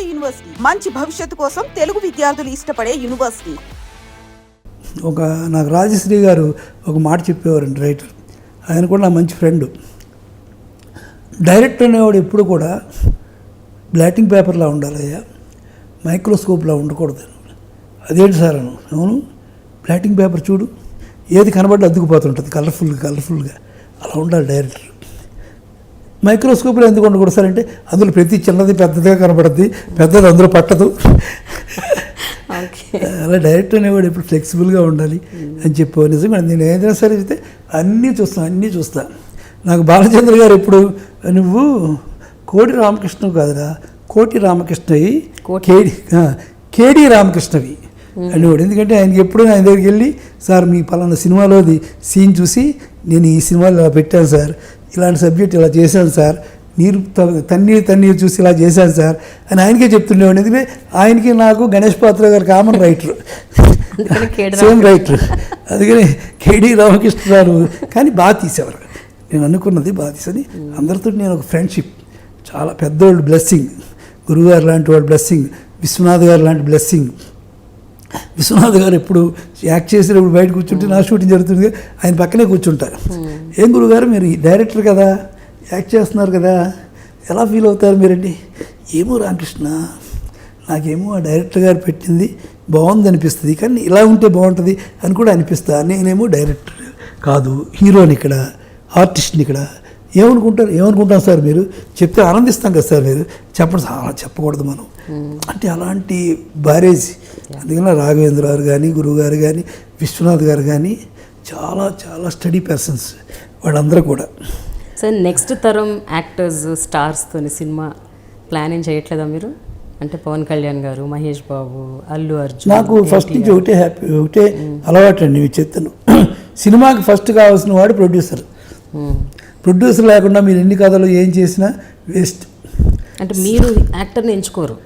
నాడు యూనివర్సిటీ. మంచి భవిష్యత్తు కోసం తెలుగు విద్యార్థులు ఇష్టపడే యూనివర్సిటీ. ఒక నాకు రాజశ్రీ గారు ఒక మాట చెప్పేవారండి రైటర్. ఆయన కూడా నా మంచి ఫ్రెండ్. డైరెక్టర్ అనేవాడు ఎప్పుడు కూడా బ్లాటింగ్ పేపర్లా ఉండాలయ్యా మైక్రోస్కోప్లా ఉండకూడదు. అదేంటి సార్ అను అవును బ్లాటింగ్ పేపర్ చూడు ఏది కనబడి అద్దుకుపోతుంటుంది కలర్ఫుల్గా కలర్ఫుల్గా. అలా ఉండాలి డైరెక్టర్. మైక్రోస్కోప్లో ఎందుకు ఉండకూడదు సార్ అంటే అందులో ప్రతి చిన్నది పెద్దదిగా కనబడుద్ది పెద్దది అందులో పట్టదు. అలా డైరెక్టర్ అనేవాడు ఎప్పుడు ఫ్లెక్సిబుల్గా ఉండాలి అని చెప్పావు నిజంగా నేను ఏదైనా సరే అయితే అన్నీ చూస్తాను అన్నీ చూస్తా. నాకు బాలచంద్ర గారు ఎప్పుడు నువ్వు కోటి రామకృష్ణ కాదురా కోటి రామకృష్ణవి. కేడి కేడి రామకృష్ణవి అనేవాడు. ఎందుకంటే ఆయనకి ఎప్పుడు ఆయన దగ్గరికి వెళ్ళి సార్ మీ పలానా సినిమాలోది సీన్ చూసి నేను ఈ సినిమాలో పెట్టాను సార్ ఇలాంటి సబ్జెక్ట్ ఇలా చేశాను సార్. నీరు తన్నీరు తన్నీరు చూసి ఇలా చేశాను సార్. అని ఆయనకే చెప్తుండేవాడు ఎందుకంటే ఆయనకి నాకు గణేష్ పాత్ర గారు కామన్ రైటర్. Same writer. అందుకని కేడి రామకృష్ణ గారు. కానీ బాగా తీసేవారు నేను అనుకున్నది బాగా తీసని అందరితో నేను ఒక ఫ్రెండ్షిప్. చాలా పెద్దోళ్ళు బ్లెస్సింగ్. గురుగారు లాంటి వాడు బ్లెస్సింగ్. విశ్వనాథ్ గారు లాంటి బ్లెస్సింగ్. విశ్వనాథ్ గారు ఎప్పుడు యాక్ట్ చేసినప్పుడు బయట కూర్చుంటే నా షూటింగ్ జరుగుతుంది ఆయన పక్కనే కూర్చుంటారు. ఏం గురుగారు మీరు డైరెక్టర్ కదా యాక్ట్ చేస్తున్నారు కదా ఎలా ఫీల్ అవుతారు మీరండి? ఏమో రామకృష్ణ నాకేమో ఆ డైరెక్టర్ గారు పెట్టింది బాగుంది అనిపిస్తుంది కానీ ఇలా ఉంటే బాగుంటుంది అని కూడా అనిపిస్తా. నేనేమో డైరెక్టర్ కాదు హీరోని ఇక్కడ ఆర్టిస్ట్ని ఇక్కడ. ఏమనుకుంటారు ఏమనుకుంటాం సార్ మీరు? చెప్తే ఆనందిస్తాం కదా సార్ మీరు. చెప్పండి సార్ అలా చెప్పకూడదు మనం. అంటే అలాంటి బ్యారేజ్ అందుకని రాఘవేంద్ర గారు కానీ గురువు గారు కానీ విశ్వనాథ్ గారు కానీ చాలా చాలా స్టడీ పర్సన్స్ వాళ్ళందరూ కూడా. సార్ నెక్స్ట్ తరం యాక్టర్స్ స్టార్స్తోని సినిమా ప్లాన్ ఏం చేయట్లేదా మీరు? అంటే పవన్ కళ్యాణ్ గారు మహేష్ బాబు అల్లు అర్జున్ నాకు ఫస్ట్ నుంచి ఒకటే హ్యాపీ ఒకటే అలవాటు అండి మీ చెప్తాను సినిమాకి ఫస్ట్ కావాల్సిన వాడు ప్రొడ్యూసర్. ప్రొడ్యూసర్ లేకుండా మీరు ఎన్ని కథలు ఏం చేసినా వేస్ట్ అంటే మీరు యాక్టర్ని ఎంచుకోరు.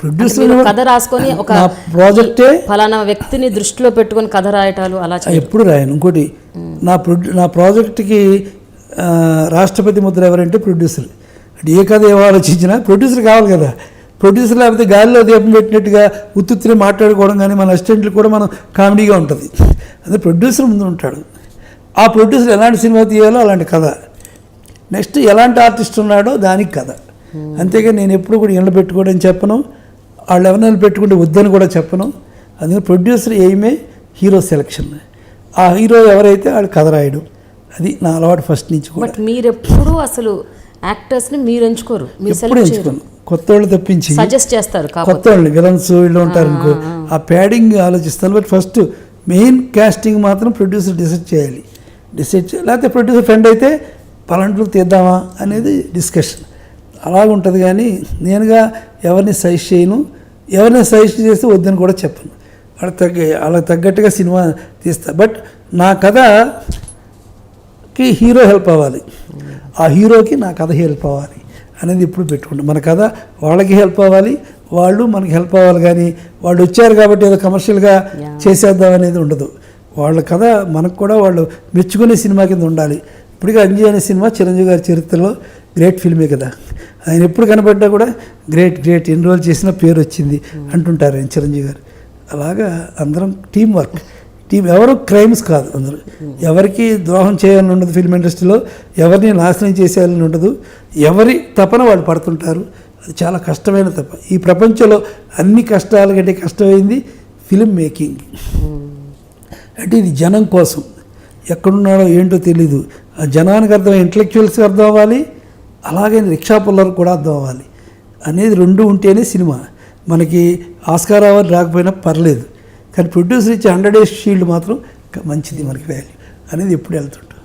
ప్రొడ్యూసర్ కథ రాసుకొని ఒక ప్రాజెక్టే ఫలానా వ్యక్తిని దృష్టిలో పెట్టుకొని కథ రాయటాలు అలా ఎప్పుడు రాయను. ఇంకోటి నా ప్రొడ్యూ నా ప్రాజెక్ట్కి రాష్ట్రపతి ముద్ర ఎవరంటే ప్రొడ్యూసర్ అంటే ఏ కథ ఏమో ఆలోచించినా ప్రొడ్యూసర్ కావాలి కదా. ప్రొడ్యూసర్ లేకపోతే గాలిలో దీపం పెట్టినట్టుగా ఉత్తుత్తిని మాట్లాడుకోవడం కానీ మన అసిస్టెంట్లు కూడా మనం కామెడీగా ఉంటుంది. అదే ప్రొడ్యూసర్ ముందు ఉంటాడు. ఆ ప్రొడ్యూసర్ ఎలాంటి సినిమా తీయాలో అలాంటి కథ. నెక్స్ట్ ఎలాంటి ఆర్టిస్ట్ ఉన్నాడో దానికి కథ. అంతేగాని నేను ఎప్పుడు కూడా ఎండ పెట్టుకోవడం చెప్పను. వాళ్ళు ఎవరైనా పెట్టుకుంటే వద్దని కూడా చెప్పను. అందుకని ప్రొడ్యూసర్ ఎయిమే హీరో సెలక్షన్. ఆ హీరో ఎవరైతే వాడు కథ రాయడం అది నా అలవాటు ఫస్ట్ నుంచి కూడా. బట్ మీరు ఎప్పుడు అసలు యాక్టర్స్ని మీరు ఎంచుకోరు. మీరు ఎప్పుడు ఎంచుకోను. కొత్త వాళ్ళు తప్పించి సజెస్ట్ చేస్తారు కొత్త వాళ్ళు విలన్స్ వీళ్ళు ఉంటారు అనుకో. ఆ ప్యాడింగ్ ఆలోచిస్తాను బట్ ఫస్ట్ మెయిన్ కాస్టింగ్ మాత్రం ప్రొడ్యూసర్ డిసైడ్ చేయాలి. డిసైడ్ చేయాలి లేకపోతే ప్రొడ్యూసర్ ఫ్రెండ్ అయితే పలాంట్లో తీద్దామా అనేది డిస్కషన్. అలాగుంటుంది కానీ నేనుగా ఎవరిని సజెస్ట్ చేయను. ఎవరిని సజెస్ట్ చేస్తే వద్దని కూడా చెప్పను. వాళ్ళకి తగ్గ వాళ్ళకి తగ్గట్టుగా సినిమా తీస్తా. బట్ నా కథకి హీరో హెల్ప్ అవ్వాలి. ఆ హీరోకి నా కథ హెల్ప్ అవ్వాలి అనేది ఇప్పుడు పెట్టుకుంటాం. మన కథ వాళ్ళకి హెల్ప్ అవ్వాలి వాళ్ళు మనకి హెల్ప్ అవ్వాలి కానీ వాళ్ళు వచ్చారు కాబట్టి ఏదో కమర్షియల్గా చేసేద్దాం అనేది ఉండదు. వాళ్ళ కథ మనకు కూడా వాళ్ళు మెచ్చుకునే సినిమా కింద ఉండాలి. ఇప్పటికీ అంజీ అనే సినిమా చిరంజీవి గారి చరిత్రలో గ్రేట్ ఫిల్మే కదా. ఆయన ఎప్పుడు కనబడ్డా కూడా గ్రేట్ గ్రేట్ ఎన్ని రోజులు చేసినా పేరు వచ్చింది అంటుంటారు ఆయన చిరంజీవి గారు. అలాగా అందరం టీం వర్క్. టీం ఎవరు క్రైమ్స్ కాదు అందరూ. ఎవరికి ద్రోహం చేయాలని ఉండదు ఫిల్మ్ ఇండస్ట్రీలో ఎవరిని నాశనం చేసేయాలని ఉండదు. ఎవరి తపన వాళ్ళు పడుతుంటారు. అది చాలా కష్టమైన తప. ఈ ప్రపంచంలో అన్ని కష్టాల కంటే కష్టమైంది ఫిల్మ్ మేకింగ్. అంటే ఇది జనం కోసం. ఎక్కడున్నాడో ఏంటో తెలీదు. జనానికి అర్థం ఇంటలెక్చువల్స్కి అర్థం అవ్వాలి అలాగే రిక్షా పుల్లర్ కూడా అర్థం అవ్వాలి. అనేది రెండు ఉంటేనే సినిమా. మనకి ఆస్కార్ అవార్డు రాకపోయినా పర్లేదు. కానీ ప్రొడ్యూసర్ ఇచ్చే హండ్రెడ్ డేస్ షీల్డ్ మాత్రం మంచిది మనకి వాల్యూ అనేది ఎప్పుడు వెళ్తుంటాం